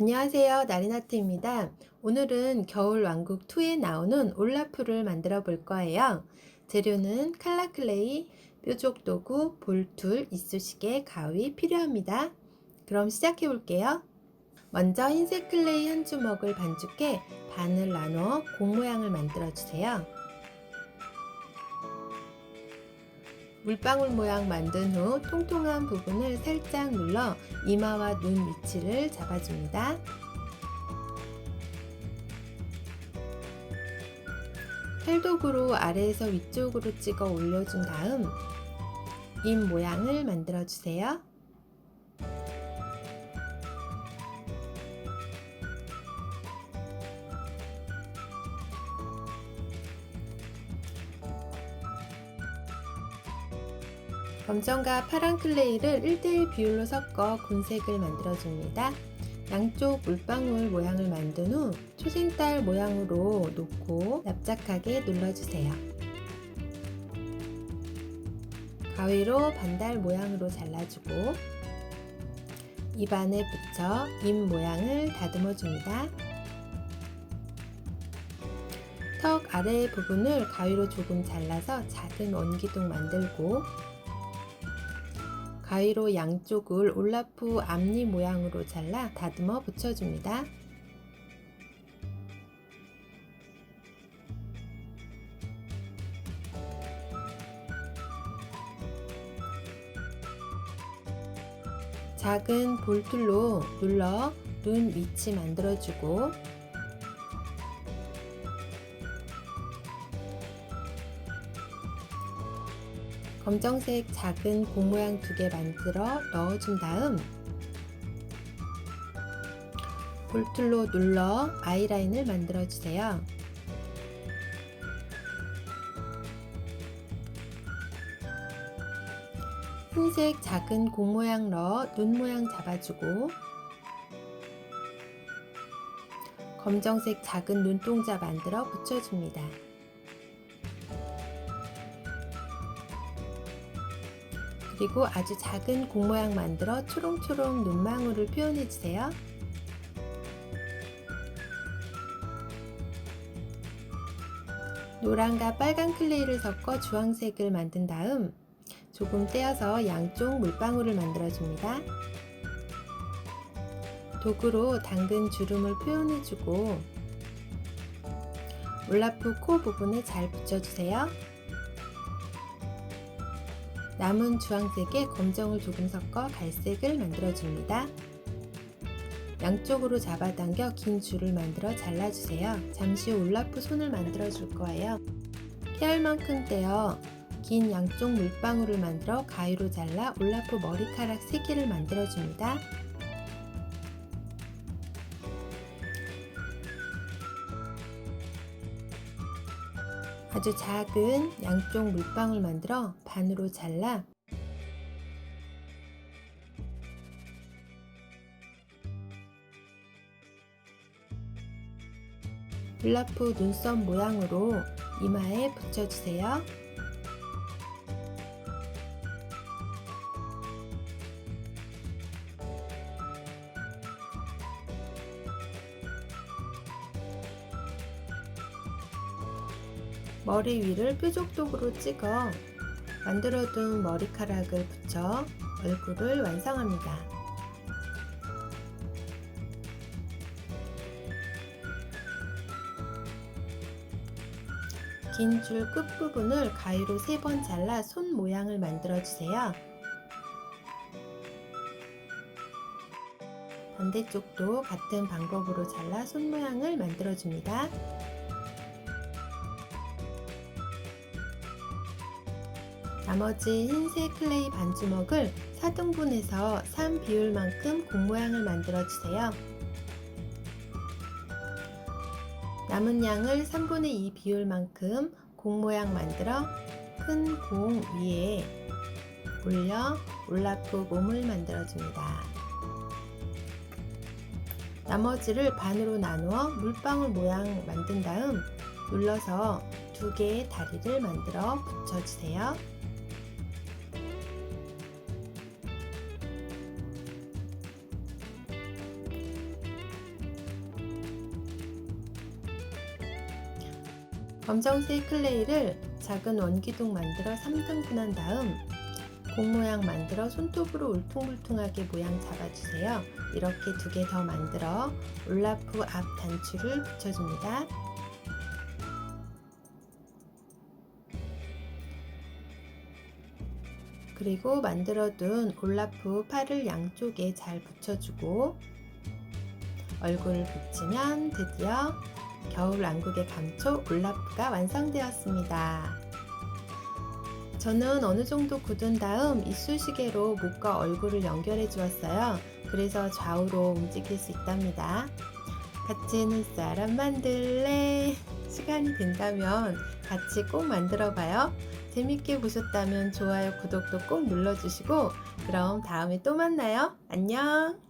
안녕하세요. 나리나트입니다. 오늘은 겨울 왕국 2에 나오는 올라프를 만들어 볼 거예요. 재료는 칼라클레이, 뾰족 도구, 볼툴, 이쑤시개, 가위 필요합니다. 그럼 시작해 볼게요. 먼저 흰색 클레이 한 주먹을 반죽해 반을 나눠 공 모양을 만들어 주세요. 물방울 모양 만든 후 통통한 부분을 살짝 눌러 이마와 눈 위치를 잡아줍니다. 칼도구로 아래에서 위쪽으로 찍어 올려준 다음 입 모양을 만들어 주세요. 검정과 파란 클레이를 1대1 비율로 섞어 곤색을 만들어줍니다. 양쪽 물방울 모양을 만든 후 초생달 모양으로 놓고 납작하게 눌러주세요. 가위로 반달 모양으로 잘라주고 입안에 붙여 입 모양을 다듬어 줍니다. 턱 아래 부분을 가위로 조금 잘라서 작은 원기둥 만들고 가위로 양쪽을 올라프 앞니 모양으로 잘라 다듬어 붙여줍니다. 작은 볼툴로 눌러 눈 위치 만들어주고 검정색 작은 공 모양 두 개 만들어 넣어준 다음 볼툴로 눌러 아이라인을 만들어 주세요. 흰색 작은 공 모양 넣어 눈 모양 잡아주고 검정색 작은 눈동자 만들어 붙여줍니다. 그리고 아주 작은 공 모양 만들어 초롱초롱 눈망울을 표현해 주세요. 노란과 빨간 클레이를 섞어 주황색을 만든 다음 조금 떼어서 양쪽 물방울을 만들어 줍니다. 도구로 당근 주름을 표현해 주고 올라프 코 부분에 잘 붙여주세요. 남은 주황색에 검정을 조금 섞어 갈색을 만들어줍니다. 양쪽으로 잡아당겨 긴 줄을 만들어 잘라주세요. 잠시 올라프 손을 만들어 줄 거예요. 깨알만큼 떼어 긴 양쪽 물방울을 만들어 가위로 잘라 올라프 머리카락 3개를 만들어 줍니다. 아주 작은 양쪽 물방울 만들어 반으로 잘라 블라프 눈썹 모양으로 이마에 붙여주세요. 머리 위를 뾰족도구로 찍어 만들어둔 머리카락을 붙여 얼굴을 완성합니다. 긴 줄 끝부분을 가위로 3번 잘라 손 모양을 만들어 주세요. 반대쪽도 같은 방법으로 잘라 손 모양을 만들어 줍니다. 나머지 흰색 클레이 반주먹을 4등분해서 3 비율만큼 공 모양을 만들어 주세요. 남은 양을 3분의 2 비율만큼 공 모양 만들어 큰 공 위에 올려 올라프 몸을 만들어 줍니다. 나머지를 반으로 나누어 물방울 모양 만든 다음 눌러서 두 개의 다리를 만들어 붙여주세요. 검정색 클레이를 작은 원기둥 만들어 3등분한 다음 공 모양 만들어 손톱으로 울퉁불퉁하게 모양 잡아주세요. 이렇게 두 개 더 만들어 올라프 앞 단추를 붙여줍니다. 그리고 만들어둔 올라프 팔을 양쪽에 잘 붙여주고 얼굴을 붙이면 드디어 겨울 왕국의 감초 올라프가 완성되었습니다. 저는 어느 정도 굳은 다음 이쑤시개로 목과 얼굴을 연결해 주었어요. 그래서 좌우로 움직일 수 있답니다. 같이 눈사람 만들래? 시간이 된다면 같이 꼭 만들어 봐요. 재밌게 보셨다면 좋아요, 구독도 꼭 눌러주시고, 그럼 다음에 또 만나요. 안녕!